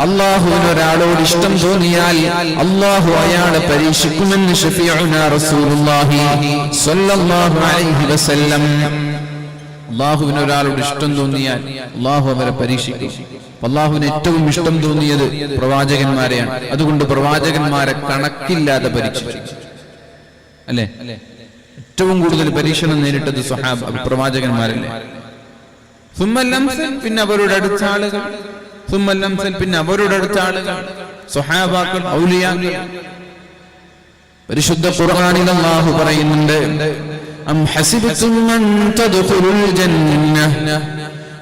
അല്ലാഹുവിന് ഒരാളോട് ഇഷ്ടം തോന്നിയാൽ അല്ലാഹു അയാളെ പരീക്ഷിക്കുമെന്ന് അള്ളാഹുവിന് ഒരാളോട് ഇഷ്ടം തോന്നിയാൽ അള്ളാഹു അവരെ പരീക്ഷിക്കും. അള്ളാഹുവിന് ഏറ്റവും ഇഷ്ടം തോന്നിയത് പ്രവാചകന്മാരെയാണ്. അതുകൊണ്ട് പ്രവാചകന്മാരെ കണക്കില്ലാതെ പരീക്ഷിച്ചു. അല്ലേ? ഏറ്റവും കൂടുതൽ പരീക്ഷണം നേരിട്ടത് സ്വഹാബ് പ്രവാചകന്മാരല്ലേ? സുമ്മല്ലംസൽ പിന്നെ അവരുടെ അടുത്ത ആളുകൾ സുമ്മല്ലംസൽ പിന്നെ അവരുടെ അടുത്ത ആളുകൾ സ്വഹാബാക്കൾ ഔലിയാക്കൾ പരിശുദ്ധ ഖുർആനിൽ അല്ലാഹു പറയുന്നുണ്ട് അം ഹസിബതും അൻ തദ്ഖുലുൽ ജന്ന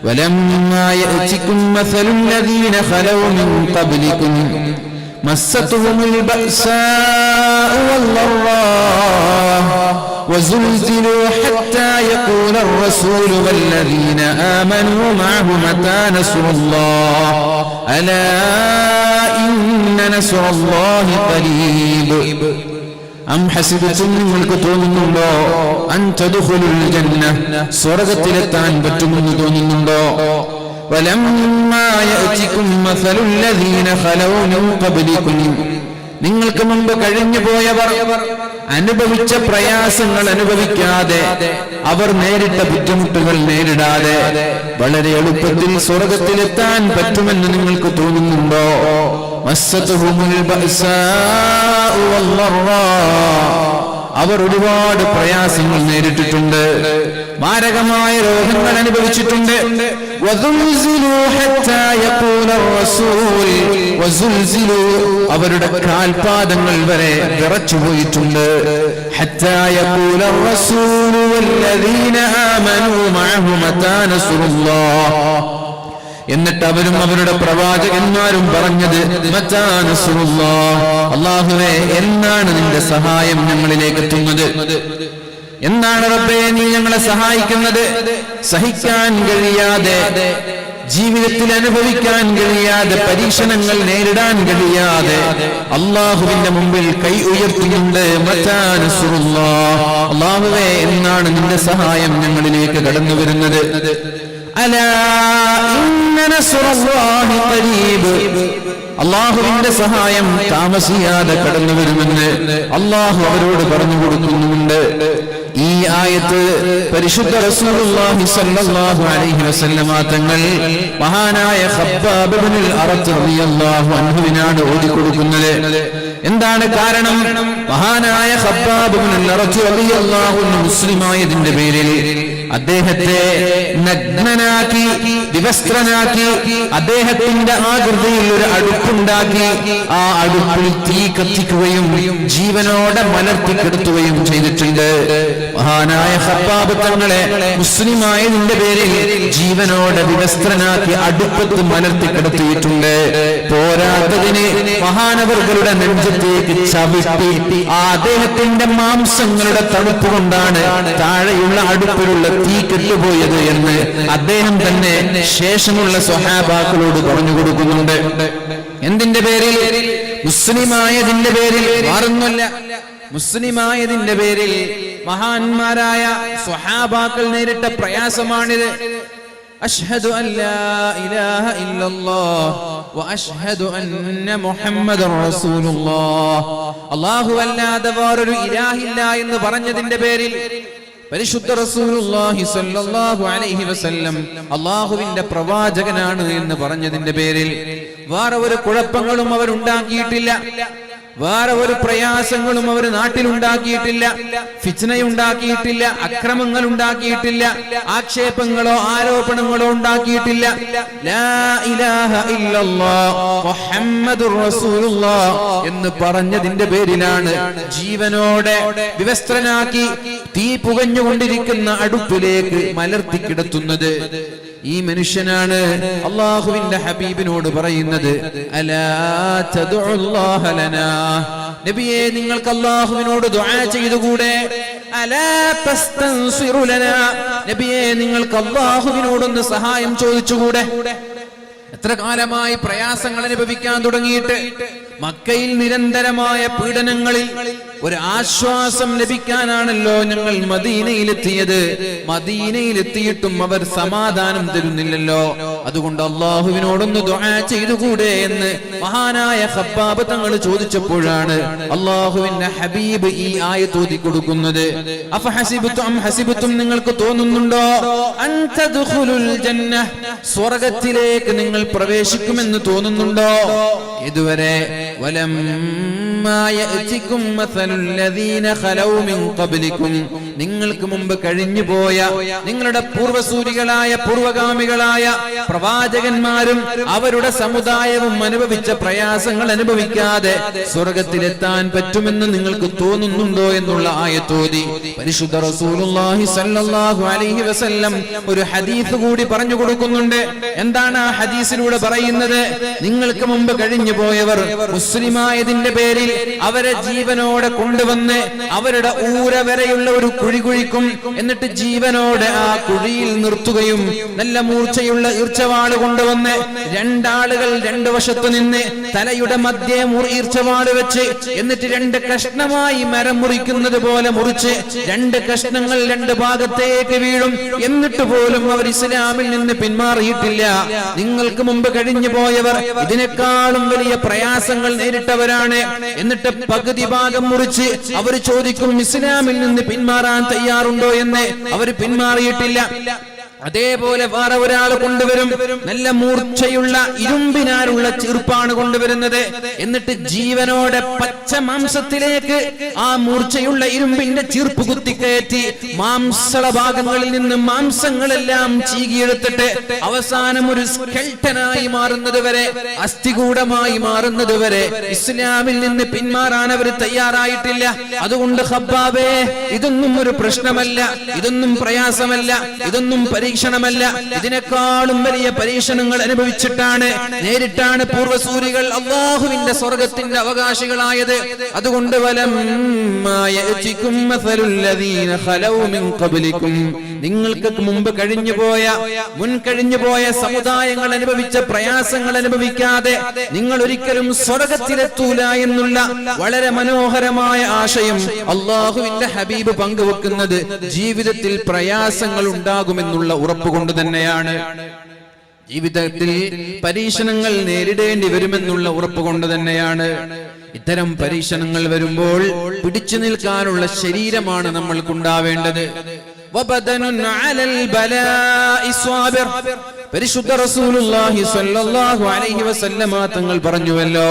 ولما يأتكم مثل الذين خلوا من قبلكم مستهم البأساء والضراء وزلزلوا حتى يقول الرسول والذين آمنوا معه متى نصر الله ألا إن نصر الله قريب അം ഹസിബത്തും നിങ്ങൾക്ക് തോന്നുന്നുണ്ടോ അൻ തദ്ഖുലുൽ ജന്ന സ്വർഗ്ഗത്തിലെത്താൻ പറ്റുമെന്ന് തോന്നുന്നുണ്ടോ വലമ്മാ യഅതികും മസലുൽ ലദീന ഖലൗ മിൻ ഖബ്ലികും നിങ്ങൾക്ക് മുമ്പ് കഴിഞ്ഞു പോയവർ അനുഭവിച്ച പ്രയാസങ്ങൾ അനുഭവിക്കാതെ അവർ നേരിട്ട ബുദ്ധിമുട്ടുകൾ നേരിടാതെ വളരെ എളുപ്പത്തിൽ സ്വർഗത്തിലെത്താൻ പറ്റുമെന്ന് നിങ്ങൾക്ക് തോന്നുന്നുണ്ടോ? മസ്സത്തുഹുമുൽ ബഅസാഉ അവർ ഒരുപാട് പ്രയാസങ്ങൾ നേരിട്ടിട്ടുണ്ട്. മാരകമായ രോഗങ്ങൾ അനുഭവിച്ചിട്ടുണ്ട്. അവരുടെ കാൽപാദങ്ങൾ വരെ വിറച്ചുപോയിട്ടുണ്ട്. ഹത്താ യഖൂല എന്നിട്ട് അവരും അവരുടെ പ്രവാചകന്മാരും പറഞ്ഞത് അള്ളാഹുവേ എന്നാണ് നിന്റെ സഹായം ഞങ്ങളിലേക്ക് എത്തുന്നത്? എന്നാണ് റബ്ബേ നീ ഞങ്ങളെ സഹായിക്കുന്നത്? സഹിക്കാൻ കഴിയാതെ ജീവിതത്തിൽ അനുഭവിക്കാൻ കഴിയാതെ പരീക്ഷണങ്ങൾ നേരിടാൻ കഴിയാതെ അള്ളാഹുവിന്റെ മുമ്പിൽ കൈ ഉയർത്തുന്നുണ്ട് അള്ളാഹുവേ എന്നാണ് നിന്റെ സഹായം ഞങ്ങളിലേക്ക് കടന്നു വരുന്നത് അള്ളാഹുവിന്റെ സഹായം താമസിയാതെ കടന്നു വരുമെന്ന് അള്ളാഹു അവരോട് പറഞ്ഞു കൊടുക്കുന്നുണ്ട്. ഈ ആയത്ത് പരിശുദ്ധ റസൂലുള്ളാഹി സ്വല്ലല്ലാഹു അലൈഹി വസല്ലമ തങ്ങൾ മഹാനായ ഖബ്ബാബ് ഇബ്നുൽ അറത്ത് റളിയല്ലാഹു അൻഹുവിനാണ് ഓതി കൊടുക്കുന്നത് എന്താണ് കാരണം? മഹാനായ മുസ്ലിമായതിന്റെ പേരിൽ അദ്ദേഹത്തെ നഗ്നനാക്കി വിവസ്ത്രനാക്കി അദ്ദേഹത്തിന്റെ ആകൃതിയിൽ ഒരു അടുപ്പുണ്ടാക്കി ആ അടുപ്പിൽ തീ കത്തിക്കുകയും ജീവനോടെ മലർത്തിക്കെടുത്തുകയും ചെയ്തിട്ടുണ്ട്. മഹാനായ ഹബ്ബാബ് തങ്ങളെ മുസ്ലിമായതിന്റെ പേരിൽ ജീവനോടെ വിവസ്ത്രനാക്കി അടുപ്പത്ത് മലർത്തിക്കെടുത്തിയിട്ടുണ്ട് പോരാത്തതിന് മഹാനവർകളുടെ നെഞ്ചത്തേക്ക് ചവിട്ടി. ആ അദ്ദേഹത്തിന്റെ മാംസങ്ങളുടെ തണുപ്പ് കൊണ്ടാണ് താഴെയുള്ള അടുപ്പിലുള്ള തീ കെട്ടുപോയത് എന്ന് അദ്ദേഹം തന്നെ ശേഷമുള്ള സ്വഹാബാക്കളോട് പറഞ്ഞു കൊടുക്കുന്നുണ്ട്. എന്തിന്റെ പേരിൽ? മുസ്ലിമായതിന്റെ പേരിൽ മാറുന്നില്ല. മുസ്ലിമായതിന്റെ പേരിൽ മഹാന്മാരായ സ്വഹാബാക്കൾ നേരിട്ട പ്രയാസമാണിത്. അഷ്ഹദു അല്ലാ ഇലാഹ ഇല്ലല്ലാഹ് വഅഷ്ഹദു അന്ന മുഹമ്മദർ റസൂലുള്ളാ അല്ലാഹു അല്ലാതെ വേറൊരു ഇലാഹില്ല എന്ന് പറഞ്ഞതിന്റെ പേരിൽ പരിശുദ്ധ റസൂലുള്ളാഹി സ്വല്ലല്ലാഹു അലൈഹി വസല്ലം അള്ളാഹുവിന്റെ പ്രവാചകനാണ് എന്ന് പറഞ്ഞതിന്റെ പേരിൽ വേറെ ഒരു കുഴപ്പങ്ങളും അവർ ഉണ്ടാക്കിയിട്ടില്ല വേറെ ഒരു പ്രയാസങ്ങളും അവർ നാട്ടിലുണ്ടാക്കിയിട്ടില്ല ഫിച്നയുണ്ടാക്കിയിട്ടില്ല അക്രമങ്ങൾ ഉണ്ടാക്കിയിട്ടില്ല ആക്ഷേപങ്ങളോ ആരോപണങ്ങളോ ഉണ്ടാക്കിയിട്ടില്ല. എന്ന് പറഞ്ഞതിന്റെ പേരിലാണ് ജീവനോടെ വിവസ്ത്രനാക്കി തീ പുകഞ്ഞുകൊണ്ടിരിക്കുന്ന അടുപ്പിലേക്ക് മലർത്തി കിടത്തുന്നത്. ഈ മനുഷ്യനാണ് അള്ളാഹുവിന്റെ ഹബീബിനോട് പറയുന്നത് അലാ നബിയെ നിങ്ങൾക്ക് അള്ളാഹുവിനോട് ദുആ ചെയ്തുകൂടെ? നബിയെ നിങ്ങൾക്ക് അള്ളാഹുവിനോടൊന്ന് സഹായം ചോദിച്ചുകൂടെ? എത്ര കാലമായി പ്രയാസങ്ങൾ അനുഭവിക്കാൻ തുടങ്ങിയിട്ട് മക്കയിൽ നിരന്തരമായ പീഡനങ്ങളിൽ ഒരു ആശ്വാസം ലഭിക്കാനാണല്ലോ ഞങ്ങൾ മദീനയിലെത്തിയത്. മദീനയിലെത്തിയിട്ടും അവർ സമാധാനം തരുന്നില്ലല്ലോ. അതുകൊണ്ട് അള്ളാഹുവിനോടൊന്ന് ദുആ ചെയ്തുകൂടെ എന്ന് മഹാനായ ഖബ്ബാബ് തങ്ങൾ ചോദിച്ചപ്പോഴാണ് അള്ളാഹുവിന്റെ ഹബീബ് ഈ ആയ തോതി കൊടുക്കുന്നത് ഹസിബത്തും നിങ്ങൾക്ക് തോന്നുന്നുണ്ടോ? സ്വർഗത്തിലേക്ക് നിങ്ങൾ പ്രവേശിക്കുമെന്ന് തോന്നുന്നുണ്ടോ? ഇതുവരെ വലം യഅതികും മസലുൽ ലദീന ഖലൗ മിൻ ഖബ്ലികും നിങ്ങൾക്ക് മുമ്പ് കഴിഞ്ഞു പോയ നിങ്ങളുടെ പൂർവസൂരികളായ പൂർവഗാമികളായ പ്രവാചകന്മാരും അവരുടെ സമുദായവും അനുഭവിച്ച പ്രയാസങ്ങൾ അനുഭവിക്കാതെ സ്വർഗത്തിലെത്താൻ പറ്റുമെന്ന് നിങ്ങൾക്ക് തോന്നുന്നുണ്ടോ എന്നുള്ള ആയത്തോതി. പരിശുദ്ധ റസൂലുള്ളാഹി സല്ലല്ലാഹു അലൈഹി വസല്ലം ഒരു ഹദീസ് കൂടി പറഞ്ഞു കൊടുക്കുന്നുണ്ട്. എന്താണ് ആ ഹദീസിലൂടെ പറയുന്നത്? നിങ്ങൾക്ക് മുമ്പ് കഴിഞ്ഞു പോയവർ മുസ്ലിമായതിന്റെ പേരിൽ അവരെ ജീവനോടെ കൊണ്ടുവന്ന് അവരുടെ ഊര വരെയുള്ള ഒരു കുഴി കുഴിക്കും എന്നിട്ട് ജീവനോടെ ആ കുഴിയിൽ നിർത്തുകയും നല്ല മൂർച്ചയുള്ള ഈർച്ചവാൾ കൊണ്ടുവന്ന് രണ്ടാളുകൾ രണ്ടു വശത്തു നിന്ന് തലയുടെ മധ്യേ ഈർച്ചവാൾ വെച്ച് എന്നിട്ട് രണ്ട് കഷ്ണമായി മരം മുറിക്കുന്നത് പോലെ മുറിച്ച് രണ്ട് കഷ്ണങ്ങൾ രണ്ട് ഭാഗത്തേക്ക് വീഴും. എന്നിട്ട് പോലും അവർ ഇസ്ലാമിൽ നിന്ന് പിന്മാറിയിട്ടില്ല. നിങ്ങൾക്ക് മുമ്പ് കഴിഞ്ഞു പോയവർ ഇതിനേക്കാളും വലിയ പ്രയാസങ്ങൾ നേരിട്ടവരാണ്. എന്നിട്ട് പകുതി ഭാഗം മുറിച്ച് അവർ ചോദിക്കും ഇസ്ലാമിൽ നിന്ന് പിന്മാറാൻ തയ്യാറുണ്ടോ എന്ന് അവർ പിന്മാറിയിട്ടില്ല. അതേപോലെ വേറെ ഒരാൾ കൊണ്ടുവരും. നല്ല മൂർച്ചയുള്ള ഇരുമ്പിനാലുള്ള ചെറുപ്പാണ് കൊണ്ടുവരുന്നത്. എന്നിട്ട് ജീവനോടെ പച്ച മാംസത്തിലേക്ക് ആ മൂർച്ചയുള്ള ഇരുമ്പിന്റെ ചീർപ്പ് കുത്തിക്കയറ്റി മാംസള ഭാഗങ്ങളിൽ നിന്ന് മാംസങ്ങളെല്ലാം ചീകിയെടുത്തിട്ട് അവസാനം ഒരു സ്കെൽട്ടനായി മാറുന്നത് വരെ അസ്ഥികൂടമായി മാറുന്നത് വരെ ഇസ്ലാമിൽ നിന്ന് പിന്മാറാൻ അവർ തയ്യാറായിട്ടില്ല. അതുകൊണ്ട് ഹബ്ബാബേ ഇതൊന്നും ഒരു പ്രശ്നമല്ല. ഇതൊന്നും പ്രയാസമല്ല. ഇതൊന്നും പരീക്ഷണമല്ല. ഇതിനേക്കാളും വലിയ പരീക്ഷണങ്ങൾ അനുഭവിച്ചിട്ടാണ് നേരിട്ടാണ് പൂർവസൂരികൾ അള്ളാഹുവിന്റെ സ്വർഗത്തിന്റെ അവകാശികളായത്. അതുകൊണ്ട് വലം നിങ്ങൾക്ക് മുമ്പ് കഴിഞ്ഞുപോയ മുൻ കഴിഞ്ഞുപോയ സമുദായങ്ങൾ അനുഭവിച്ച പ്രയാസങ്ങൾ അനുഭവിക്കാതെ നിങ്ങൾ ഒരിക്കലും സ്വർഗത്തിലെത്തൂല എന്നുള്ള വളരെ മനോഹരമായ ആശയം അള്ളാഹുവിന്റെ ഹബീബ് പങ്കുവെക്കുന്നത് ജീവിതത്തിൽ പ്രയാസങ്ങൾ ഉണ്ടാകുമെന്നുള്ള ഉറപ്പ് കൊണ്ട് തന്നെയാണ്. ജീവിതത്തിൽ പരീക്ഷണങ്ങൾ നേരിടേണ്ടി വരുമെന്നുള്ള ഉറപ്പ് കൊണ്ട് തന്നെയാണ്. ഇത്തരം പരീക്ഷണങ്ങൾ വരുമ്പോൾ പിടിച്ചു നിൽക്കാനുള്ള ശരീരമാണ് നമ്മൾക്കുണ്ടാവേണ്ടത്. പരിശുദ്ധ റസൂലുള്ളാഹി സ്വല്ലല്ലാഹു അലൈഹി വസല്ലമ തങ്ങൾ പറഞ്ഞുവല്ലോ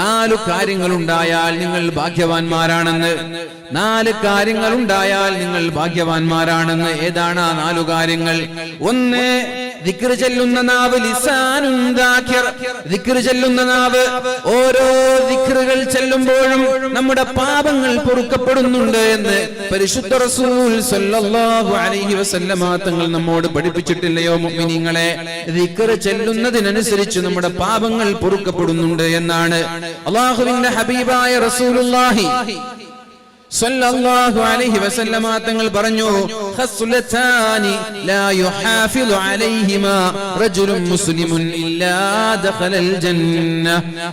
നാല് കാര്യങ്ങൾ ഉണ്ടായാൽ നിങ്ങൾ ഭാഗ്യവാന്മാരാണെന്ന്. നാല് കാര്യങ്ങൾ ഉണ്ടായാൽ നിങ്ങൾ ഭാഗ്യവാന്മാരാണെന്ന്. ഏതാണ് ആ നാലു കാര്യങ്ങൾ? ഒന്ന് ദിക്ർ ചെല്ലുന്ന നാവ് ലിസാനുൻ ദിക്ർ ചെല്ലുന്ന നാവ് ഓരോ ദിക്റുകൾ ചെല്ലുമ്പോഴും നമ്മുടെ പാപങ്ങൾ പൊറുക്കപ്പെടുന്നുണ്ട് എന്ന് പരിശുദ്ധ റസൂൽ അലൈഹി വസല്ലമ നമ്മോട് പഠിപ്പിച്ചിട്ടില്ലയോ മുഅ്മിനീങ്ങളെ? ദിക്ർ ചെല്ലുന്നതിനനുസരിച്ച് നമ്മുടെ പാപങ്ങൾ പൊറുക്കപ്പെടുന്നുണ്ട് എന്നാണ്. അള്ളാഹുവിന്റെ ഹബീബായ റസൂലുള്ളാഹി സല്ലല്ലാഹു അലൈഹി വസല്ലമ തങ്ങൾ പറഞ്ഞു ഖസ്ലതാനി ലാ യുഹാഫിളു അലൈഹിമാ റജുലുൻ മുസ്ലിമുൻ ഇല്ലാ ദഖലൽ ജന്ന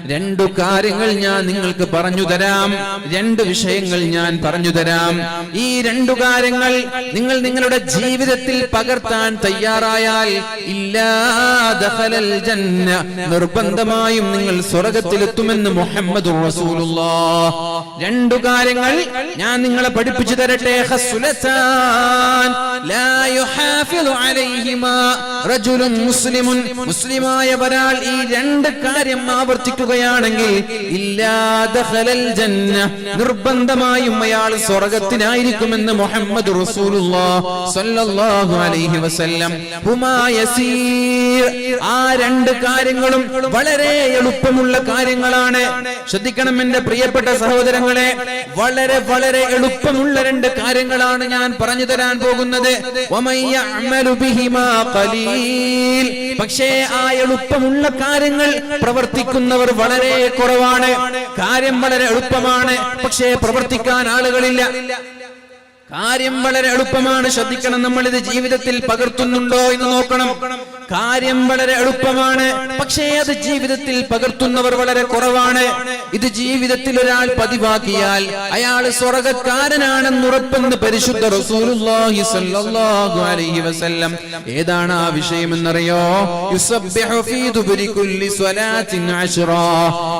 രണ്ട് കാര്യങ്ങൾ ഞാൻ നിങ്ങൾക്ക് പറഞ്ഞു തരാം രണ്ട് വിഷയങ്ങൾ ഞാൻ പറഞ്ഞു തരാം. ഈ രണ്ട് കാര്യങ്ങൾ നിങ്ങൾ നിങ്ങളുടെ ജീവിതത്തിൽ പകർത്താൻ തയ്യാറായാൽ ഇല്ലാ ദഖലൽ ജന്ന നിർബന്ധമായും നിങ്ങൾ സ്വർഗത്തിലെത്തുമെന്ന് മുഹമ്മദ് റസൂലുള്ളാഹ്. രണ്ട് കാര്യങ്ങൾ ഞാൻ നിങ്ങളെ പഠിപ്പിച്ചു തരട്ടെ മുസ്ലിമുൻ. മുസ്ലിമായ ഒരാൾ ഈ രണ്ട് കാര്യം ആവർത്തിക്കുകയാണെങ്കിൽ ഇല്ലാ ദഖലൽ ജന്ന. നിർബന്ധമായും അയാൾ സ്വർഗത്തിനായിരിക്കുമെന്ന് മുഹമ്മദ് അലൈഹി വസല്ലം. ആ രണ്ട് കാര്യങ്ങളും വളരെ എളുപ്പമുള്ള കാര്യങ്ങളാണ്. ശ്രദ്ധിക്കണം എന്റെ പ്രിയപ്പെട്ട സഹോദരങ്ങളെ വളരെ വളരെ എളുപ്പമുള്ള രണ്ട് കാര്യങ്ങളാണ് ഞാൻ പറഞ്ഞു തരാൻ പോകുന്നത്. പക്ഷേ ആ എളുപ്പമുള്ള കാര്യങ്ങൾ പ്രവർത്തിക്കുന്നവർ വളരെ കുറവാണ്. കാര്യം വളരെ എളുപ്പമാണ്. പക്ഷേ പ്രവർത്തിക്കാൻ ആളുകളില്ല. കാര്യം വളരെ എളുപ്പമാണ്. ശ്രദ്ധിക്കണം. നമ്മൾ ഇത് ജീവിതത്തിൽ പകർത്തുന്നുണ്ടോ എന്ന് നോക്കണം. കാര്യം വളരെ എളുപ്പമാണ്. പക്ഷേ അത് ജീവിതത്തിൽ പകർത്തുന്നവർ വളരെ കുറവാണ്. ഇത് ജീവിതത്തിൽ ഒരാൾ പതിവാക്കിയാൽ അയാൾ സ്വർഗക്കാരനാണെന്ന് ഉറപ്പെന്ന് പരിശുദ്ധ റസൂലുള്ളാഹി സ്വല്ലല്ലാഹു അലൈഹി വസല്ലം ഏതാണ് ആ വിഷയം എന്നറിയോ സ്വലാത്തിൻ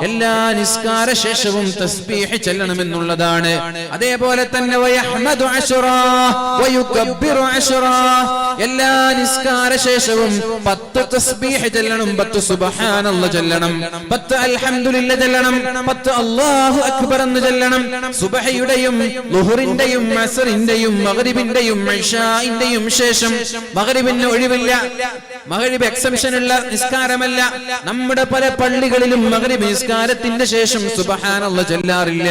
എല്ലാ നിസ്കാര ശേഷവും തസ്ബീഹ് ചെല്ലണമെന്നുള്ളതാണ്. അതേപോലെ തന്നെ എല്ലാ നിസ്കാര ശേഷവും പത്ത് തസ്ബീഹ് ചെല്ലണം പത്ത് സുബ്ഹാനല്ല ചെല്ലണം പത്ത് അൽഹംദുലില്ലാഹ് ചെല്ലണം പത്ത് അല്ലാഹു അക്ബർ എന്ന് ചെല്ലണം. സുബഹയുടെയും ലുഹറിന്റെയും അസറിന്റെയും മഗ്രിബിന്റെയും ഇഷാഇന്റെയും ശേഷം മഗ്രിബിന് ഒഴിവില്ല മഗ്രിബ് എക്സംഷൻ ഉള്ള നിസ്കാരമല്ല. നമ്മുടെ പല പള്ളികളിലും മഗ്രിബ് നിസ്കാരത്തിന്റെ ശേഷം സുബ്ഹാനല്ല ചെല്ലാറില്ല.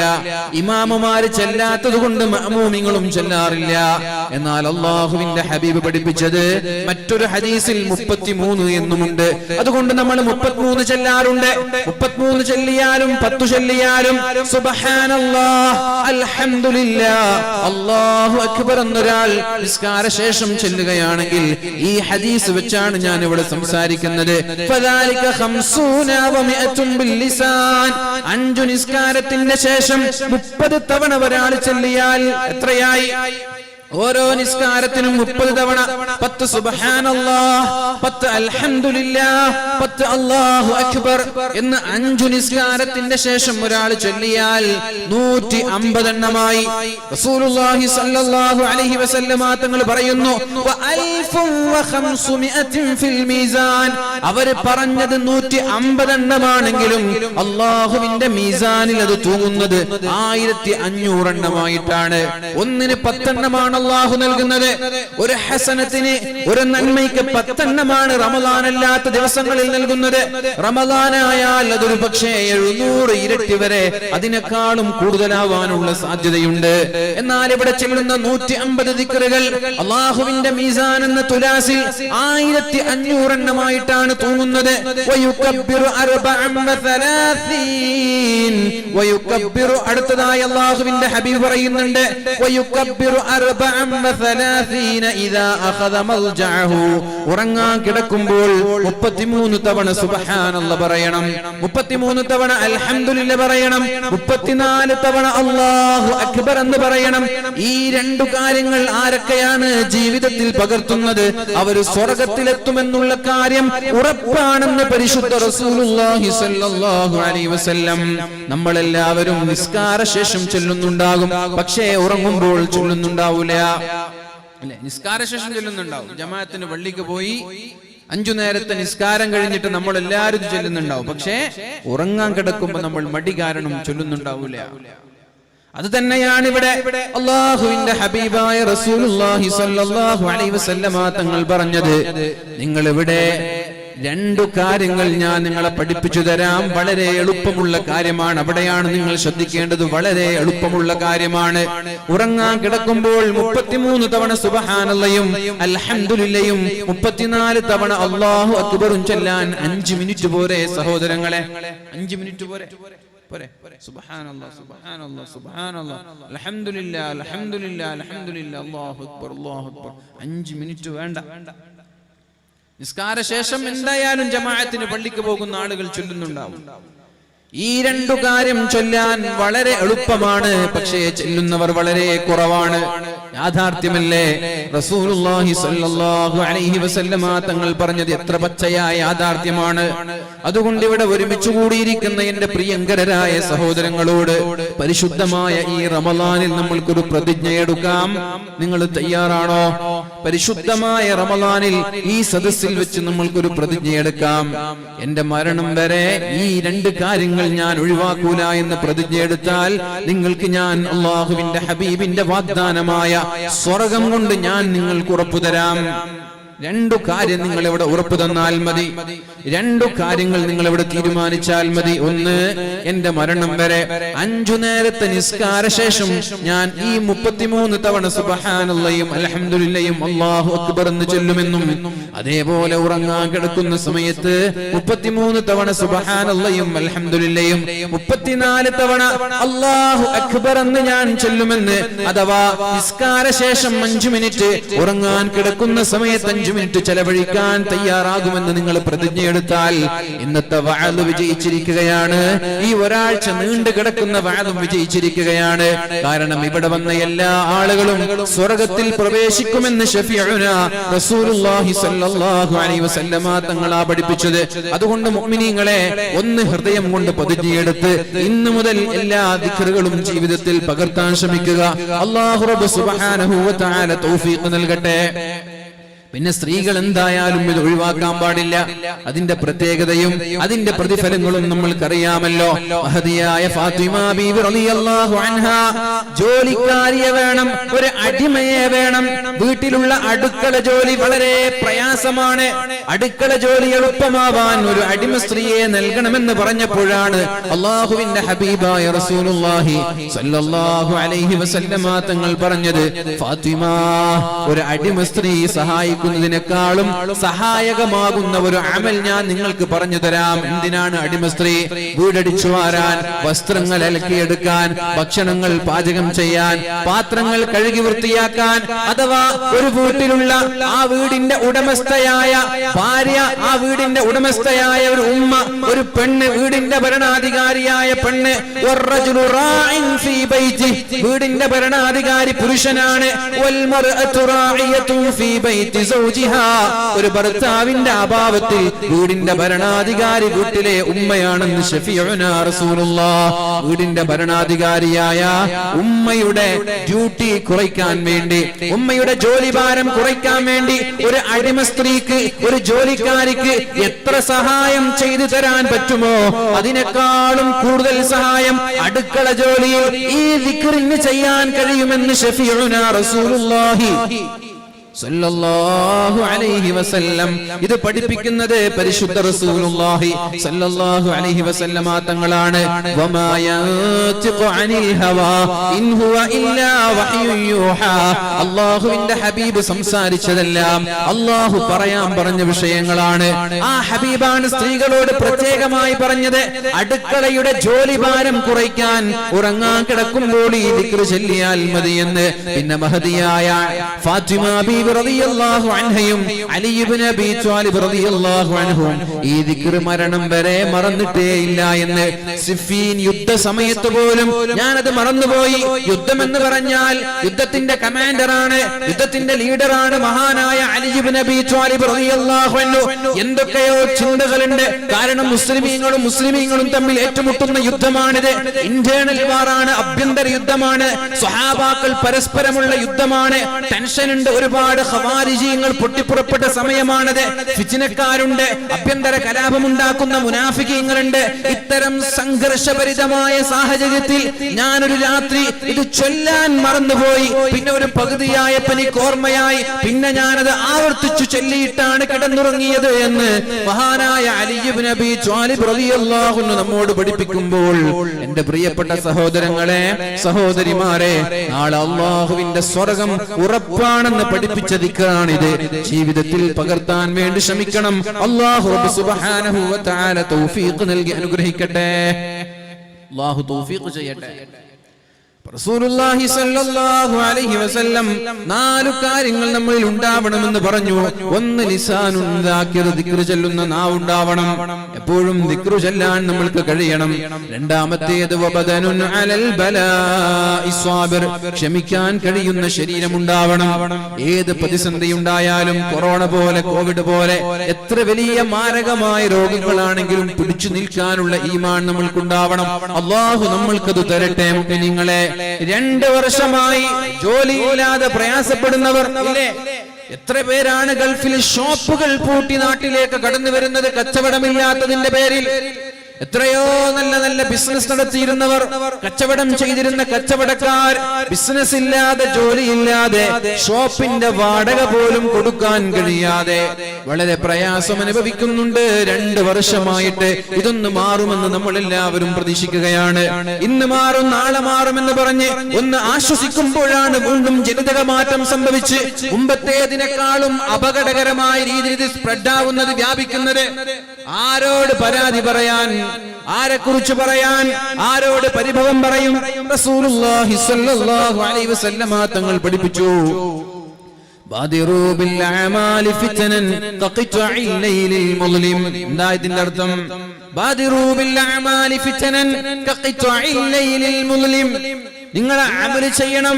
ഇമാമുമാര് ചെല്ലാത്തത് കൊണ്ട് മഅമൂമിങ്ങളും ചെല്ലാറില്ല. എന്നാൽ അള്ളാഹുവിന്റെ ഹബീബ് പഠിപ്പിച്ചത് മറ്റൊരു ഹദീസിൽ മുപ്പത്തിമൂന്ന് എന്നുമുണ്ട് അതുകൊണ്ട് നമ്മൾ മുപ്പത്തിമൂന്ന് ചെല്ലാറുണ്ട്. മുപ്പത്തിമൂന്ന് ചെല്ലിയാലും പത്തു ചെല്ലിയാലും അല്ലാഹു അക്ബർ എന്നൊരാൾ നിസ്കാര ശേഷം ചെല്ലുകയാണെങ്കിൽ ഈ ഹദീസ് വെച്ചാണ് ഞാൻ ഇവിടെ സംസാരിക്കുന്നത് അഞ്ചു നിസ്കാരത്തിന്റെ ശേഷം മുപ്പത് തവണ ഒരാൾ ചെല്ലിയാൽ എത്രയായി? ഓരോ നിസ്കാരത്തിനും മുപ്പത് തവണ പത്ത് പത്ത് അല്ലാഹു അക്ബർ എന്ന് അഞ്ചു നിസ്കാരത്തിന്റെ ശേഷം ഒരാൾ ചൊല്ലിയാൽ നൂറ്റി അമ്പതെണ്ണമായി. റസൂലുള്ളാഹി സ്വല്ലല്ലാഹു അലൈഹി വസല്ലമ തങ്ങൾ പറയുന്നു ഫിൽ മീസാൻ. അവർ പറഞ്ഞത് നൂറ്റി അമ്പതെണ്ണമാണെങ്കിലും അള്ളാഹുവിന്റെ മീസാനിൽ അത് തൂങ്ങുന്നത് ആയിരത്തി അഞ്ഞൂറെണ്ണമായിട്ടാണ്. ഒന്നിന് പത്തെണ്ണമാണ് അള്ളാഹു നൽകുന്നത് ഒരു ഹസനത്തിന് ഒരു നന്മയ്ക്ക് പത്തെണ്ണമാണ് റമദാൻ അല്ലാത്ത ദിവസങ്ങളിൽ നൽകുന്നത്. റമദാനായാൽ അതൊരു പക്ഷേ എഴുന്നൂറ് ഇരട്ടി വരെ അതിനേക്കാളും കൂടുതലാവാനുള്ള സാധ്യതയുണ്ട്. എന്നാൽ ഇവിടെ ചെല്ലുന്ന നൂറ്റി അമ്പത് ദിക്കറുകൾ അള്ളാഹുവിന്റെ മീസാൻ എന്ന തുലാസിൽ ആയിരത്തി അഞ്ഞൂറെണ്ണമായിട്ടാണ് തൂങ്ങുന്നത് അടുത്തതായി അള്ളാഹുവിന്റെ ഹബീബ് പറയുന്നുണ്ട്. ഉറങ്ങാൻ കിടക്കുമ്പോൾ മുപ്പത്തിമൂന്ന് തവണ സുബ്ഹാനല്ലാഹ് പറയണം. മുപ്പത്തിമൂന്ന് തവണ അൽഹംദുലില്ലാഹ് പറയണം. മുപ്പത്തിനാല് തവണ അല്ലാഹു അക്ബർ എന്ന് പറയണം. ഈ രണ്ടു കാര്യങ്ങൾ ആരൊക്കെയാണ് ജീവിതത്തിൽ പകർത്തുന്നത്? അവർ സ്വർഗത്തിലെത്തുമെന്നുള്ള കാര്യം ഉറപ്പാണെന്ന് പരിശുദ്ധ റസൂലുള്ളാഹി സ്വല്ലല്ലാഹു അലൈഹി വസല്ലം. നമ്മളെല്ലാവരും നിസ്കാര ശേഷം ചൊല്ലുന്നുണ്ടാകും. പക്ഷേ ഉറങ്ങുമ്പോൾ ചൊല്ലുന്നുണ്ടാവൂല. അല്ലെ? നിസ്കാര ശേഷം ചൊല്ലുന്നുണ്ടാവും. ജമാഅത്തിന് പള്ളിക്ക് പോയി അഞ്ചു നേരത്തെ നിസ്കാരം കഴിഞ്ഞിട്ട് നമ്മൾ എല്ലാവരും ചൊല്ലുന്നുണ്ടാവും. പക്ഷേ ഉറങ്ങാൻ കിടക്കുമ്പോ നമ്മൾ മടി കാരണം ചൊല്ലുന്നുണ്ടാവൂല. അത് തന്നെയാണ് ഇവിടെ അള്ളാഹുവിന്റെ ഹബീബായ റസൂലുള്ളാഹി സ്വല്ലല്ലാഹു അലൈഹി വസല്ലമ തങ്ങൾ പറഞ്ഞത്. നിങ്ങൾ ഇവിടെ രണ്ടു കാര്യങ്ങൾ ഞാൻ നിങ്ങളെ പഠിപ്പിച്ചു തരാം. വളരെ എളുപ്പമുള്ള കാര്യമാണ്. അവിടെയാണ് നിങ്ങൾ ശ്രദ്ധിക്കേണ്ടത്. വളരെ എളുപ്പമുള്ള കാര്യമാണ്. ഉറങ്ങാൻ കിടക്കുമ്പോൾ മുപ്പത്തിമൂന്ന് തവണ സുബഹാനല്ലയും അൽഹംദുലില്ലയും മുപ്പത്തിനാല് തവണ അള്ളാഹു അക്ബറും ചെല്ലാൻ അഞ്ചു മിനിറ്റ് പോരെ സഹോദരങ്ങളെ. അഞ്ചു മിനിറ്റ് പോരെ. അൽഹംദുലില്ലാ അൽഹംദുലില്ലാ അൽഹംദുലില്ലാ. അല്ലാഹു അല്ലാഹു അക്ബർ. 5 മിനിറ്റ് വേണ്ട. നിസ്കാര ശേഷം എന്തായാലും ജമാഅത്തിന് പള്ളിക്ക് പോകുന്ന ആളുകൾ ചൊല്ലുന്നുണ്ടാവും. ഈ രണ്ടു കാര്യം ചൊല്ലാൻ വളരെ എളുപ്പമാണ്. പക്ഷേ ചെല്ലുന്നവർ വളരെ കുറവാണ്. യാഥാർത്ഥ്യമല്ലേ? റസൂലുള്ളാഹി സ്വല്ലല്ലാഹു അലൈഹി വസല്ലമ തങ്ങൾ പറഞ്ഞത് എത്ര പച്ചയായ യാഥാർത്ഥ്യമാണ്. അതുകൊണ്ട് ഇവിടെ ഒരുമിച്ചു കൂടിയിരിക്കുന്ന എന്റെ പ്രിയങ്കരരായ സഹോദരങ്ങളോട് പരിശുദ്ധമായ ഈ റമലാനിൽ നമ്മൾക്കൊരു പ്രതിജ്ഞ എടുക്കാം. നിങ്ങൾ തയ്യാറാണോ? പരിശുദ്ധമായ റമലാനിൽ ഈ സദസ്സിൽ വെച്ച് നമ്മൾക്കൊരു പ്രതിജ്ഞ എടുക്കാം. എന്റെ മരണം വരെ ഈ രണ്ട് കാര്യങ്ങൾ ഞാൻ ഒഴിവാക്കൂല എന്ന് പ്രതിജ്ഞ എടുത്താൽ നിങ്ങൾക്ക് ഞാൻ അള്ളാഹുവിന്റെ ഹബീബിന്റെ വാഗ്ദാനമായ സ്വർഗം കൊണ്ട് ഞാൻ നിങ്ങൾക്ക് ഉറപ്പു തരാം രണ്ടു കാര്യം നിങ്ങൾ ഇവിടെ ഉറപ്പു തന്നാൽ മതി. രണ്ടു കാര്യങ്ങൾ നിങ്ങൾ ഇവിടെ തീരുമാനിച്ചാൽ മതി. ഒന്ന് എന്റെ മരണം വരെ അഞ്ചു നേരത്തെ നിസ്കാര ശേഷം ഞാൻ ഈ മുപ്പത്തിമൂന്ന് തവണ സുബഹാനുള്ളയും അലഹമുല്ലയും അള്ളാഹു അക്ബർ എന്ന് ചൊല്ലുമെന്നും അതേപോലെ ഉറങ്ങാൻ കിടക്കുന്ന സമയത്ത് മുപ്പത്തിമൂന്ന് തവണ സുബഹാനുള്ളയും അലഹമുല്ലയും മുപ്പത്തിനാല് തവണ അള്ളാഹു അക്ബർ എന്ന് ഞാൻ ചൊല്ലുമെന്ന് അഥവാ നിസ്കാര ശേഷം അഞ്ചു മിനിറ്റ് ഉറങ്ങാൻ കിടക്കുന്ന സമയത്ത് അഞ്ചു ഇരുപത്തഞ്ച് മിനിറ്റ് ചെലവഴിക്കാൻ തയ്യാറാകുമെന്ന് നിങ്ങൾ പ്രതിജ്ഞയെടുത്താൽ ഇന്നത്തെ വാഴ് വിജയിച്ചിരിക്കുകയാണ്. ഈ ഒരാഴ്ച നീണ്ടു കിടക്കുന്ന വാദം വിജയിച്ചിരിക്കുകയാണ്. കാരണം ഇവിടെ വന്ന എല്ലാ ആളുകളും സ്വർഗത്തിൽ പ്രവേശിക്കുമെന്ന് തങ്ങളാ പഠിപ്പിച്ചത്. അതുകൊണ്ട് മുഅ്മിനീങ്ങളെ ഒന്ന് ഹൃദയം കൊണ്ട് പ്രതിജ്ഞയെടുത്ത് ഇന്നു മുതൽ എല്ലാ ദിക്കറുകളും ജീവിതത്തിൽ പകർത്താൻ ശ്രമിക്കുക. തൗഫീഖ് നൽകട്ടെ. പിന്നെ സ്ത്രീകൾ എന്തായാലും ഇത് ഒഴിവാക്കാൻ പാടില്ല. അതിന്റെ പ്രത്യേകതയും അതിന്റെ പ്രതിഫലങ്ങളും നമ്മൾക്കറിയാമല്ലോ. മഹതിയായ ഫാത്തിമ റളിയല്ലാഹു അൻഹ ജോലിക്കാരിയെ വേണം ഒരു അടിമയെ വേണം. വീട്ടിലുള്ള അടുക്കള ജോലി വളരെ പ്രയാസമാണ്. അടുക്കള ജോലി എളുപ്പമാവാൻ ഒരു അടിമ സ്ത്രീയെ നൽകണമെന്ന് പറഞ്ഞപ്പോഴാണ് അള്ളാഹുവിന്റെ ഹബീബായ റസൂലുള്ളാഹി അലൈഹി വസല്ലമ തങ്ങൾ പറഞ്ഞത് ഫാത്തിമ ഒരു അടിമ സ്ത്രീ സഹായിക്കുന്നതിനേക്കാളും സഹായകമാകുന്ന ഒരു അമൽ ഞാൻ നിങ്ങൾക്ക് പറഞ്ഞു തരാം. എന്തിനാണ് അടിമ സ്ത്രീ വീടടിച്ചു വാരാൻ വസ്ത്രങ്ങൾ അലക്കിയെടുക്കാൻ ഭക്ഷണങ്ങൾ പാചകം ചെയ്യാൻ പാത്രങ്ങൾ കഴുകി വൃത്തിയാക്കാൻ അഥവാ ഒരു വീട്ടിലുള്ള ആ വീടിന്റെ ഉടമസ്ഥയായ ഭാര്യ ആ വീടിന്റെ ഉടമസ്ഥയായ ഒരു ഉമ്മ ഒരു പെണ്ണ് വീടിന്റെ ഭരണാധികാരിയായ പെണ്ണ്. വീടിന്റെ ഭരണാധികാരി പുരുഷനാണ്. ഒരു ഭർത്താവിന്റെ അഭാവത്തിൽ വീടിന്റെ ഭരണാധികാരി വീട്ടിലെ ഉമ്മയാണെന്ന് വീടിന്റെ ഭരണാധികാരിയായ ഉമ്മയുടെ ഡ്യൂട്ടി കുറയ്ക്കാൻ വേണ്ടി ഉമ്മയുടെ ജോലി ഭാരം കുറയ്ക്കാൻ വേണ്ടി ഒരു അടിമ സ്ത്രീക്ക് ഒരു ജോലിക്കാരിക്ക് എത്ര സഹായം ചെയ്തു തരാൻ പറ്റുമോ? അതിനേക്കാളും കൂടുതൽ സഹായം അടുക്കള ജോലിയിൽ ഈ വിക്രിന് ചെയ്യാൻ കഴിയുമെന്ന് ഷഫീഉനാ റസൂലുള്ളാഹി. ഇത് പഠിപ്പിക്കുന്നത് പരിശുദ്ധ റസൂലുള്ളാഹി സല്ലല്ലാഹു അലൈഹി വസല്ലമ തങ്ങളാണ് അല്ലാഹുവിന്റെ ഹബീബ് സംസാരിച്ചതെല്ലാം അല്ലാഹു പറയാൻ പറഞ്ഞ വിഷയങ്ങളാണ്. ആ ഹബീബാണ് സ്ത്രീകളോട് പ്രത്യേകമായി പറഞ്ഞത് അടുക്കളയുടെ ജോലി ഭാരം കുറയ്ക്കാൻ ഉറങ്ങാൻ കിടക്കുമ്പോൾ ഈ ദിക്ർ ചൊല്ലിയാൽ മതിയെന്ന്. പിന്നെ മഹതിയായ ഫാത്തിമ ബീബി റളിയല്ലാഹു അലി ഇബ്നു അബീ ത്വാലിബ് റളിയല്ലാഹു അൻഹും ഈ ദിക്ർ മരണം വരെ മറന്നിട്ടേ ഇല്ല എന്ന് സിഫീൻ യുദ്ധ സമയത്ത് പോലും ഞാനത് മറന്നുപോയി. യുദ്ധം എന്ന് പറഞ്ഞാൽ യുദ്ധത്തിന്റെ കമാൻഡറാണ് യുദ്ധത്തിന്റെ ലീഡറാണ് മഹാനായ അലി ഇബ്നു അബീ ത്വാലിബ് റളിയല്ലാഹു അൻഹു. എന്തൊക്കെയോ ചിന്തകളുണ്ട്. കാരണം മുസ്ലിമീങ്ങളും മുസ്ലിമീങ്ങളും തമ്മിൽ ഏറ്റുമുട്ടുന്ന യുദ്ധമാണിത്. ഇന്റേണൽ വാറാണ് ആഭ്യന്തര യുദ്ധമാണ്. സ്വഹാബാക്കൾ പരസ്പരമുള്ള യുദ്ധമാണ്. ടെൻഷൻ ഉണ്ട് ഒരുപാട്. ഖവാരിജീങ്ങൾ പൊട്ടിപ്പുറപ്പെട്ട സമയമാണത്. ഫിച്ചിനക്കാരുണ്ട് അഭ്യന്തര കലാപമുണ്ടാക്കുന്ന മുനാഫികീങ്ങളുണ്ട്. ഇത്തരം സംഘർഷഭരിതമായ സാഹചര്യത്തിൽ ഞാനൊരു രാത്രി ഇത് ചൊല്ലാൻ മറന്നുപോയി. പിന്നെ ഒരു പകുതിയായപ്പോ പനി ഓർമ്മയായി. പിന്നെ ഞാനത് ആവർത്തിച്ചു ചൊല്ലിയിട്ടാണ് കിടന്നുറങ്ങിയത് എന്ന് മഹാനായ അലിയുബ് നബി അൻഹു നമ്മോട് പഠിപ്പിക്കുമ്പോൾ എന്റെ പ്രിയപ്പെട്ട സഹോദരങ്ങളെ സഹോദരിമാരെ നാളെ അള്ളാഹുവിന്റെ സ്വർഗം ഉറപ്പാണെന്ന് പഠിപ്പിച്ച ദിക്കറാണിത് ജീവിതത്തിൽ പകർത്താൻ വേണ്ടി ശ്രമിക്കണം. അള്ളാഹു തആല തൗഫീഖ് നൽകി അനുഗ്രഹിക്കട്ടെ. അള്ളാഹു തൗഫീഖ് ചെയ്യട്ടെ. റസൂലുള്ളാഹി സ്വല്ലല്ലാഹു അലൈഹി വസല്ലം നാലു കാര്യങ്ങൾ നമ്മളിൽ ഉണ്ടാവണമെന്ന് പറഞ്ഞു. ഒന്ന് ലിസാനുൻ ദാകിർ ദിക്ർ ചൊല്ലുന്ന നാവ് ഉണ്ടാവണം. എപ്പോഴും ദിക്ർ ചൊല്ലാൻ നമ്മൾക്ക് കഴിയണം. രണ്ടാമത്തേത് വബദനുൻ അലൽ ബലാഇ സ്വാബിർ ക്ഷമിക്കാൻ കഴിയുന്ന ശരീരം ഉണ്ടാവണം. ഏത് പ്രതിസന്ധി ഉണ്ടായാലും കൊറോണ പോലെ കോവിഡ് പോലെ എത്ര വലിയ മാരകമായ രോഗങ്ങളാണെങ്കിലും പിടിച്ചു നിൽക്കാനുള്ള ഈമാൻ നമ്മൾക്കുണ്ടാവണം. അള്ളാഹു നമ്മൾക്കത് തരട്ടെ നിങ്ങളെ രണ്ട് വർഷമായി ജോലിയില്ലാതെ പ്രയാസപ്പെടുന്നവർ എത്ര പേരാണ് ഗൾഫിൽ ഷോപ്പുകൾ പൂട്ടി നാട്ടിലേക്ക് കടന്നു വരുന്നത് കച്ചവടമില്ലാത്തതിന്റെ പേരിൽ? എത്രയോ നല്ല നല്ല ബിസിനസ് നടത്തിയിരുന്നവർ കച്ചവടം ചെയ്തിരുന്ന കച്ചവടക്കാർ ബിസിനസ് ഇല്ലാതെ ജോലിയില്ലാതെ ഷോപ്പിന്റെ വാടക പോലും കൊടുക്കാൻ കഴിയാതെ വളരെ പ്രയാസം അനുഭവിക്കുന്നുണ്ട്. രണ്ട് വർഷമായിട്ട് ഇതൊന്ന് മാറുമെന്ന് നമ്മൾ എല്ലാവരും പ്രതീക്ഷിക്കുകയാണ്. ഇന്ന് മാറും നാളെ മാറുമെന്ന് പറഞ്ഞ് ഒന്ന് ആശ്വസിക്കുമ്പോഴാണ് വീണ്ടും ജനിതക മാറ്റം സംഭവിച്ച് മുമ്പത്തേതിനേക്കാളും അപകടകരമായ രീതിയിൽ ഇത് സ്പ്രെഡ് ആവുന്നത് വ്യാപിക്കുന്നത്. ആരോട് പരാതി പറയാൻ ആരെ കുറിച്ച് പറയാൻ ആരോട് പരിഭവം പറയും? റസൂലുള്ളാഹി സ്വല്ലല്ലാഹു അലൈഹി വസല്ലമ തങ്ങൾ പഠിപ്പിച്ചു. എന്താ അർത്ഥം? നിങ്ങൾ അമൽ ചെയ്യണം.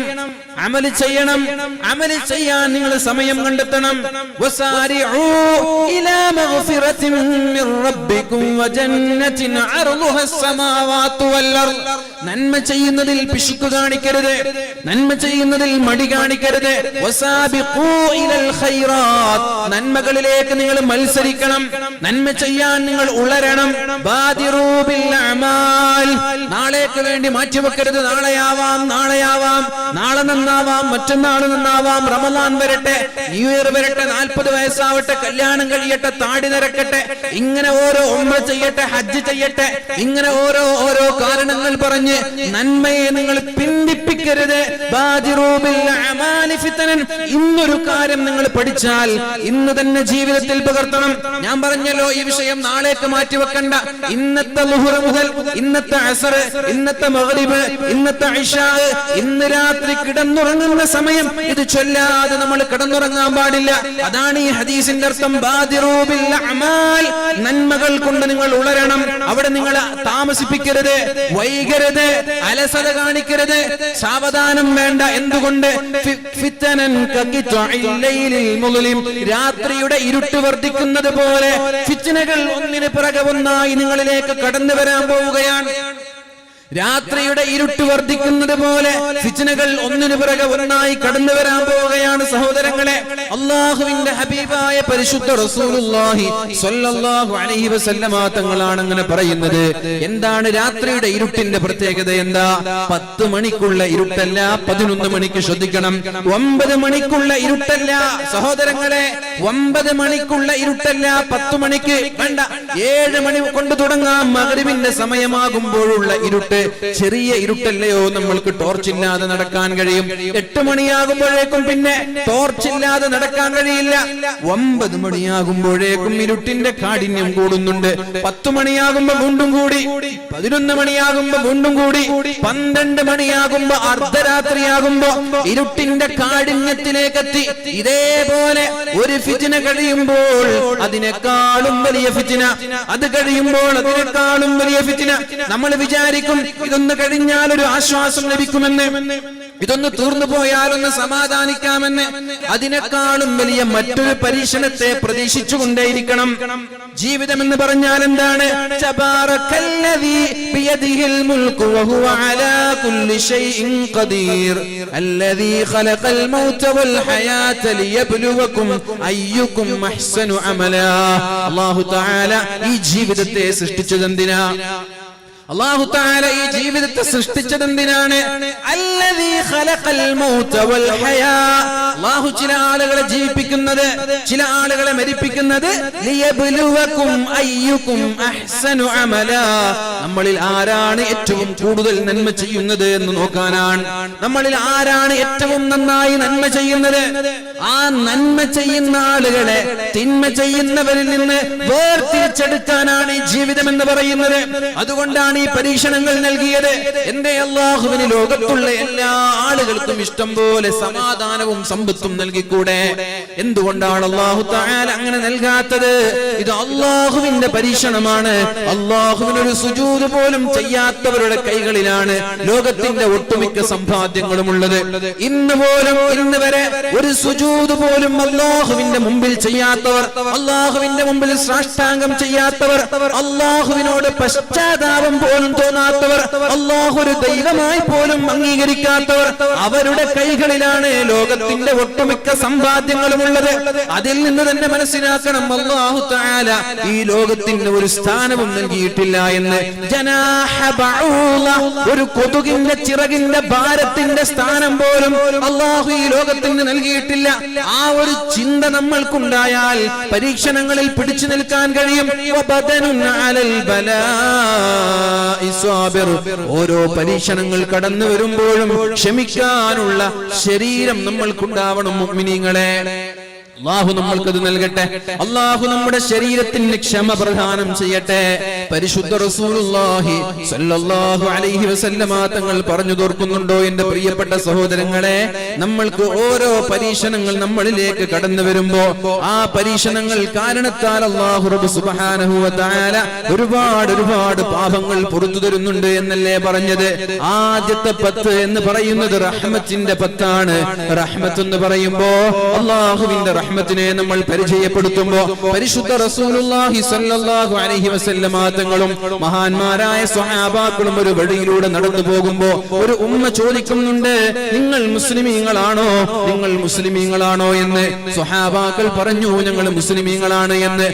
അമൽ ചെയ്യണം. അമൽ ചെയ്യാൻ നിങ്ങൾ സമയം കണ്ടെത്തണം. നന്മ ചെയ്യുന്നതിൽ പിശുക്ക് കാണിക്കരുത്. നന്മ ചെയ്യുന്നതിൽ മടി കാണിക്കരുത്. നന്മകളിലേക്ക് നിങ്ങൾ മത്സരിക്കണം. നന്മ ചെയ്യാൻ നിങ്ങൾ ഉളരണം. നാളേക്ക് വേണ്ടി മാറ്റിവെക്കരുത്. നാളെയാവാം നാളെയാവാം. നാളെ നന്നാവാം മറ്റന്നാൾ നന്നാവാം റമദാൻ വരട്ടെ ന്യൂ ഇയർ വരട്ടെ നാൽപ്പത് വയസ്സാവട്ടെ കല്യാണം കഴിയട്ടെ താടി നിരക്കട്ടെ ഇങ്ങനെ ഓരോ ഉമ്മ ചെയ്യട്ടെ ഹജ്ജ് ചെയ്യട്ടെ ഇങ്ങനെ ഓരോ ഓരോ കാരണങ്ങൾ പറഞ്ഞ് നന്മയെ നിങ്ങൾ പിന്തിപ്പിക്കരുത് ഫിതനൻ. ഇന്നൊരു കാര്യം നിങ്ങൾ പഠിച്ചാൽ ഇന്ന് തന്നെ ജീവിതത്തിൽ പകർത്തണം. ഞാൻ പറഞ്ഞല്ലോ ഈ വിഷയം നാളേക്ക് മാറ്റി വെക്കണ്ട. ഇന്നത്തെ ലുഹുറ മുതൽ ഇന്നത്തെ അസർ ഇന്നത്തെ മഗ്രിബ് ഇന്നത്തെ ഇഷാ ഇന്ന് രാത്രി കിടന്നുറങ്ങുന്ന സമയം ഇത് ചൊല്ലാതെ നമ്മൾ കിടന്നുറങ്ങാൻ പാടില്ല. അതാണ് ഈ ഹദീസിന്റെ അർത്ഥം. നന്മകൾ കൊണ്ട് നിങ്ങൾ ഉളരണം. അവിടെ നിങ്ങൾ താമസിപ്പിക്കരുത് വൈകരുത് അലസത കാണിക്കരുത് സാവധാനം വേണ്ട. എന്തുകൊണ്ട്. രാത്രിയുടെ ഇരുട്ട് വർദ്ധിക്കുന്നത് പോലെ ഫിത്തനകൾ ഒന്നിന് പിറകെ ഒന്നായി നിങ്ങളിലേക്ക് കടന്നു വരാൻ പോവുകയാണ്. രാത്രിയുടെ ഇരുട്ട് വർദ്ധിക്കുന്നത് പോലെ ഫിച്ചനകൾ ഒന്നിനു പിറകെ ഒന്നായി കടന്നു വരാൻ പോവുകയാണ് സഹോദരങ്ങളെ. അള്ളാഹുവിന്റെ ഹബീബായ പരിശുദ്ധ റസൂലുള്ളാഹി സ്വല്ലല്ലാഹു അലൈഹി വസല്ലമ തങ്ങളാണ് അങ്ങനെ പറയുന്നത്. എന്താണ് രാത്രിയുടെ ഇരുട്ടിന്റെ പ്രത്യേകത എന്താ? പത്ത് മണിക്കുള്ള ഇരുട്ടല്ല പതിനൊന്ന് മണിക്ക് ശ്രദ്ധിക്കണം. ഒമ്പത് മണിക്കുള്ള ഇരുട്ടല്ല സഹോദരങ്ങളെ ഒമ്പത് മണിക്കുള്ള ഇരുട്ടല്ല പത്ത് മണിക്ക് വേണ്ട. ഏഴ് മണി കൊണ്ട് തുടങ്ങാം മകരിവിന്റെ സമയമാകുമ്പോഴുള്ള ഇരുട്ട്. ചെറിയ ഇരുട്ടല്ലയോ നമ്മൾക്ക് ടോർച്ച് ഇല്ലാതെ നടക്കാൻ കഴിയും. എട്ട് മണിയാകുമ്പോഴേക്കും പിന്നെ ടോർച്ച് ഇല്ലാതെ നടക്കാൻ കഴിയില്ല. ഒമ്പത് മണിയാകുമ്പോഴേക്കും ഇരുട്ടിന്റെ കാഠിന്യം കൂടുന്നുണ്ട്. പത്ത് മണിയാകുമ്പോ വീണ്ടും കൂടി പതിനൊന്ന് മണിയാകുമ്പോ വീണ്ടും കൂടി പന്ത്രണ്ട് മണിയാകുമ്പോ അർദ്ധരാത്രിയാകുമ്പോ ഇരുട്ടിന്റെ കാഠിന്യത്തിലേക്ക് എത്തി. ഇതേപോലെ ഒരു ഫിജിന കഴിയുമ്പോൾ അതിനേക്കാളും വലിയ ഫിജിന. അത് കഴിയുമ്പോൾ അതിനേക്കാളും വലിയ ഫിജിന. നമ്മൾ വിചാരിക്കും ഇതൊന്ന് കഴിഞ്ഞാൽ ഒരു ആശ്വാസം ലഭിക്കുമെന്ന്. ഇതൊന്ന് തീർന്നു പോയാൽ ഒന്ന് സമാധാനിക്കാമെന്ന്. അതിനേക്കാളും വലിയ മറ്റൊരു പരീക്ഷണത്തെ പ്രതീക്ഷിച്ചുകൊണ്ടേയിരിക്കണം. ജീവിതം എന്ന് പറഞ്ഞാൽ എന്താണ്? ഈ ജീവിതത്തെ സൃഷ്ടിച്ചതെന്തിനാ? അള്ളാഹു താല ഈ ജീവിതത്തെ സൃഷ്ടിച്ചത് എന്തിനാണ് അല്ലദീ ഖലഖൽ മൗത വൽ ഹയാ. അള്ളാഹു ചില ആളുകളെ ജീവിപ്പിക്കുന്നത് ചില ആളുകളെ മരിപ്പിക്കുന്നത് നമ്മളിൽ ആരാണ് ഏറ്റവും കൂടുതൽ നന്മ ചെയ്യുന്നത് എന്ന് നോക്കാനാണ്. നമ്മളിൽ ആരാണ് ഏറ്റവും നന്നായി നന്മ ചെയ്യുന്നത്? ആ നന്മ ചെയ്യുന്ന ആളുകളെ തിന്മ ചെയ്യുന്നവരിൽ നിന്ന് വേർതിരിച്ചെടുക്കാനാണ് ഈ ജീവിതം എന്ന് പറയുന്നത്. അതുകൊണ്ടാണ് ഈ പരീക്ഷണങ്ങൾ നൽകിയത്. എന്റെ അള്ളാഹുവിന് ലോകത്തുള്ള എല്ലാ ആളുകൾക്കും ഇഷ്ടം പോലെ സമാധാനവും സമ്പത്തും നൽകിക്കൂടെ? എന്തുകൊണ്ടാണ് അള്ളാഹു അങ്ങനെ നൽകാത്തത്? ഇത് അള്ളാഹുവിന്റെ പരീക്ഷണമാണ്. അള്ളാഹുവിനൊരു സുജൂത് പോലും ചെയ്യാത്തവരുടെ കൈകളിലാണ് ലോകത്തിന്റെ ഒട്ടുമിക്ക സമ്പാദ്യങ്ങളും ഉള്ളത്. ഇന്ന് പോലും ഇന്ന് വരെ ഒരു സുജൂത് പോലും അള്ളാഹുവിന്റെ മുമ്പിൽ ചെയ്യാത്തവർ അള്ളാഹുവിന്റെ മുമ്പിൽ സാഷ്ടാംഗം ചെയ്യാത്തവർ അള്ളാഹുവിനോട് പശ്ചാത്താപം പോലും തോന്നാത്തവർ അള്ളാഹു ഒരു ദൈവമായി പോലും അംഗീകരിക്കാത്തവർ അവരുടെ കൈകളിലാണ് ലോകത്തിന്റെ ഒട്ടുമിക്ക സമ്പാദ്യങ്ങളും ഉള്ളത്. അതിൽ നിന്ന് തന്നെ മനസ്സിലാക്കണം അള്ളാഹു താല ഈ ലോകത്തിന് ഒരു സ്ഥാനവും നൽകിയിട്ടില്ല എന്ന്. ഒരു കൊതുകിന്റെ ചിറകിന്റെ ഭാരത്തിന്റെ സ്ഥാനം പോലും അള്ളാഹു ഈ ലോകത്തിന് നൽകിയിട്ടില്ല. ആ ഒരു ചിന്ത നമ്മൾക്കുണ്ടായാൽ പരീക്ഷണങ്ങളിൽ പിടിച്ചു നിൽക്കാൻ കഴിയും. ഓരോ പരീക്ഷണങ്ങൾ കടന്നു വരുമ്പോഴും ക്ഷമിക്കാനുള്ള ശരീരം നമ്മൾക്കുണ്ടാവണം മുഅ്മിനീങ്ങളെ അള്ളാഹു നമ്മൾക്കത് നൽകട്ടെ. അള്ളാഹു നമ്മുടെ ശരീരത്തിന് ക്ഷമ പ്രദാനം ചെയ്യട്ടെ. പരിശുദ്ധ റസൂലുള്ളാഹി അലൈഹി വസല്ലമ തങ്ങൾ പറഞ്ഞു തോർക്കുന്നുണ്ടോ എന്റെ പ്രിയപ്പെട്ട സഹോദരങ്ങളെ? നമ്മൾക്ക് ഓരോ പരീക്ഷണങ്ങൾ നമ്മളിലേക്ക് കടന്നു വരുമ്പോ ആ പരീക്ഷണങ്ങൾ കാരണത്താൽ അള്ളാഹു റബ്ബ് സുബ്ഹാനഹു വ തആല ഒരുപാട് ഒരുപാട് പാപങ്ങൾ പുറത്തു തരുന്നുണ്ട് എന്നല്ലേ പറഞ്ഞത്? ആദ്യത്തെ പത്ത് എന്ന് പറയുന്നത് റഹ്മത്തിന്റെ പത്താണ്. റഹ്മത്ത് എന്ന് പറയുമ്പോ അള്ളാഹുവിന്റെ റഹ്മത്തിനെ നമ്മൾ പരിചയപ്പെടുത്തുമ്പോ പരിശുദ്ധ റസൂലുള്ളാഹി സ്വല്ലല്ലാഹു അലൈഹി വസല്ലമ തങ്ങളും മഹാന്മാരായ സ്വഹാബാക്കളും ഒരു വഴിയിലൂടെ നടന്നു പോകുമ്പോ ഒരു ഉമ്മ ചോദിക്കുന്നുണ്ട് നിങ്ങൾ മുസ്ലിമീങ്ങളാണോ? നിങ്ങൾ മുസ്ലിമീങ്ങളാണോ? എന്ന് സ്വഹാബാക്കൾ പറഞ്ഞു ഞങ്ങൾ മുസ്ലിമീങ്ങളാണ് എന്ന്.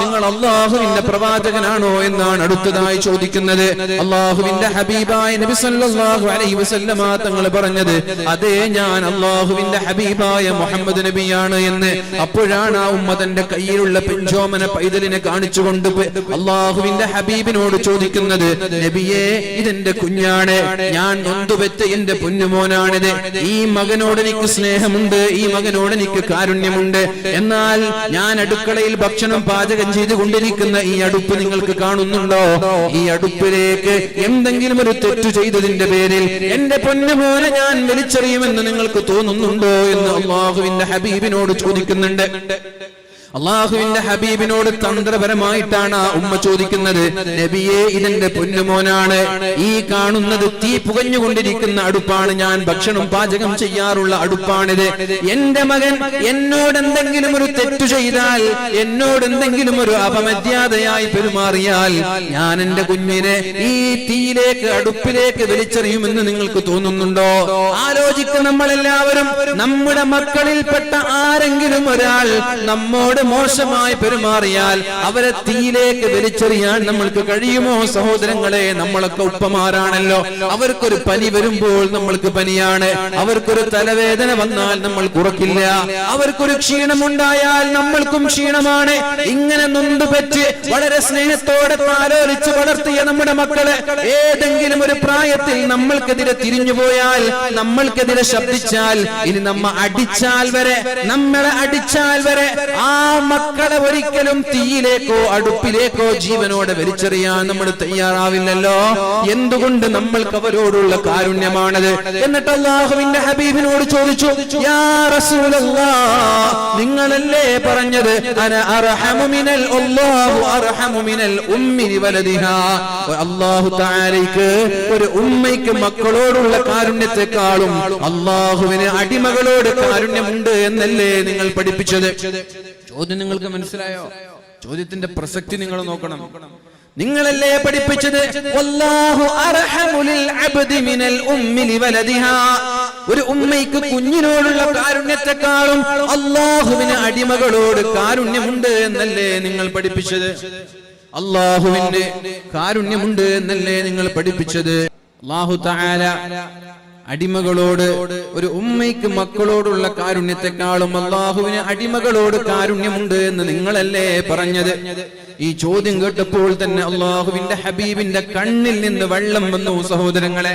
നിങ്ങൾ അള്ളാഹുവിന്റെ പ്രവാചകനാണോ? എന്നാണ് അടുത്തതായി ചോദിക്കുന്നത്. അള്ളാഹുവിന്റെ ഹബീബായ നബി സല്ലല്ലാഹു അലൈഹി വസല്ലമ തങ്ങൾ പറഞ്ഞത് അതേ ഞാൻ അള്ളാഹുവിന്റെ ഹബീബായ മുഹമ്മദ് നബിയാണ് എന്ന് അപ്പോഴാണ് ആ ഉമ്മ തന്റെ കയ്യിലുള്ള പെഞ്ചോമന പൈതലിനെ കാണിച്ചുകൊണ്ട് അള്ളാഹുവിന്റെ ഹബീബിനോട് ചോദിക്കുന്നത് നബിയെ ഇതെന്റെ കുഞ്ഞാണ്. ഞാൻ നൊന്തുപെറ്റ എന്റെ പൊന്നുമോനാണിത്. ഈ മകനോട് എനിക്ക് സ്നേഹമുണ്ട് ഈ മകനോട് എനിക്ക് കാരുണ്യമുണ്ട്. എന്നാൽ ഞാൻ അടുക്കളയിൽ ഭക്ഷണം പാചകം ചെയ്തുകൊണ്ടിരിക്കുന്ന ഈ അടുപ്പ് നിങ്ങൾക്ക് കാണുന്നുണ്ടോ? ഈ അടുപ്പിലേക്ക് എന്തെങ്കിലും ഒരു തെറ്റു ചെയ്തതിന്റെ പേരിൽ എന്റെ പൊന്നുമോനെ ഞാൻ വലിച്ചെറിയുമെന്ന് നിങ്ങൾക്ക് തോന്നുന്നുണ്ടോ എന്ന് അള്ളാഹുവിന്റെ ഹബീബിനോട് ചോദിക്കുന്നുണ്ട്. അള്ളാഹുവിന്റെ ഹബീബിനോട് തന്ത്രപരമായിട്ടാണ് ആ ഉമ്മ ചോദിക്കുന്നത്. നബിയെ ഇതെന്റെ പൊന്നുമോനാണ്. ഈ കാണുന്നത് തീ പുകഞ്ഞുകൊണ്ടിരിക്കുന്ന അടുപ്പാണ് ഞാൻ. ഭക്ഷണം പാചകം ചെയ്യാറുള്ള അടുപ്പാണിത്. എന്റെ മകൻ എന്നോട് എന്തെങ്കിലും ഒരു തെറ്റു ചെയ്താൽ എന്നോട് എന്തെങ്കിലും ഒരു അപമര്യാദയായി പെരുമാറിയാൽ ഞാൻ എന്റെ കുഞ്ഞിനെ ഈ തീയിലേക്ക് അടുപ്പിലേക്ക് വലിച്ചെറിയുമെന്ന് നിങ്ങൾക്ക് തോന്നുന്നുണ്ടോ? ആലോചിക്കുന്ന നമ്മളെല്ലാവരും. നമ്മുടെ മക്കളിൽപ്പെട്ട ആരെങ്കിലും ഒരാൾ നമ്മോട് മോശമായി പെരുമാറിയാൽ അവരെ തീയിലേക്ക് വലിച്ചെറിയാൻ നമ്മൾക്ക് കഴിയുമോ? സഹോദരങ്ങളെ നമ്മളൊക്കെ ഉപ്പമാരാണല്ലോ. അവർക്കൊരു പനി വരുമ്പോൾ നമ്മൾക്ക് പനിയാണ്. അവർക്കൊരു തലവേദന വന്നാൽ നമ്മൾ കുറക്കില്ല അവർക്കൊരു ക്ഷീണമുണ്ടായാൽ നമ്മൾക്കും ക്ഷീണമാണ്. ഇങ്ങനെ നൊന്തുപറ്റ് വളരെ സ്നേഹത്തോടെ താലോലിച്ച് വളർത്തിയ നമ്മുടെ മക്കളെ ഏതെങ്കിലും ഒരു പ്രായത്തിൽ നമ്മൾക്കെതിരെ തിരിഞ്ഞുപോയാൽ നമ്മൾക്കെതിരെ ശബ്ദിച്ചാൽ ഇനി നമ്മ അടിച്ചാൽ വരെ നമ്മളെ അടിച്ചാൽ വരെ ആ മക്കളെ ഒരിക്കലും തീയിലേക്കോ അടുപ്പിലേക്കോ ജീവനോടെ വലിച്ചെറിയാൻ നമ്മൾ തയ്യാറാവില്ലല്ലോ. എന്തുകൊണ്ട് നമ്മൾക്ക് അവരോടുള്ള കാരുണ്യമാണത്? എന്നിട്ട് അള്ളാഹുവിന്റെ ഹബീബിനോട് ചോദിച്ചു യാ നിങ്ങളല്ലേ പറഞ്ഞത്? അന അർഹമു അല്ലാഹു അർഹമു അല്ലാഹു തആലയ്ക്ക് ഒരു ഉമ്മയ്ക്ക് മക്കളോടുള്ള കാരുണ്യത്തെക്കാളും അള്ളാഹുവിന് അടിമകളോട് കാരുണ്യമുണ്ട് എന്നല്ലേ നിങ്ങൾ പഠിപ്പിച്ചത്? ചോദ്യം നിങ്ങൾക്ക് മനസ്സിലായോ? ചോദ്യത്തിന്റെ പ്രസക്തി നിങ്ങൾ നോക്കണം. നിങ്ങളല്ലേ പഠിപ്പിച്ചത്? ഒരു ഉമ്മയ്ക്ക് കുഞ്ഞിനോടുള്ള കാരുണ്യത്തെക്കാളും അള്ളാഹുവിന് അടിമകളോട് കാരുണ്യമുണ്ട് എന്നല്ലേ നിങ്ങൾ പഠിപ്പിച്ചത്? അള്ളാഹുവിന്റെ കാരുണ്യമുണ്ട് എന്നല്ലേ നിങ്ങൾ പഠിപ്പിച്ചത്? അള്ളാഹു തആല അടിമകളോട് ഒരു ഉമ്മയ്ക്ക് മക്കളോടുള്ള കാരുണ്യത്തെക്കാളും അള്ളാഹുവിന് അടിമകളോട് കാരുണ്യമുണ്ട് എന്ന് നിങ്ങളല്ലേ പറഞ്ഞത്? ഈ ചോദ്യം കേട്ടപ്പോൾ തന്നെ അള്ളാഹുവിന്റെ ഹബീബിന്റെ കണ്ണിൽ നിന്ന് വെള്ളം വന്നു സഹോദരങ്ങളെ.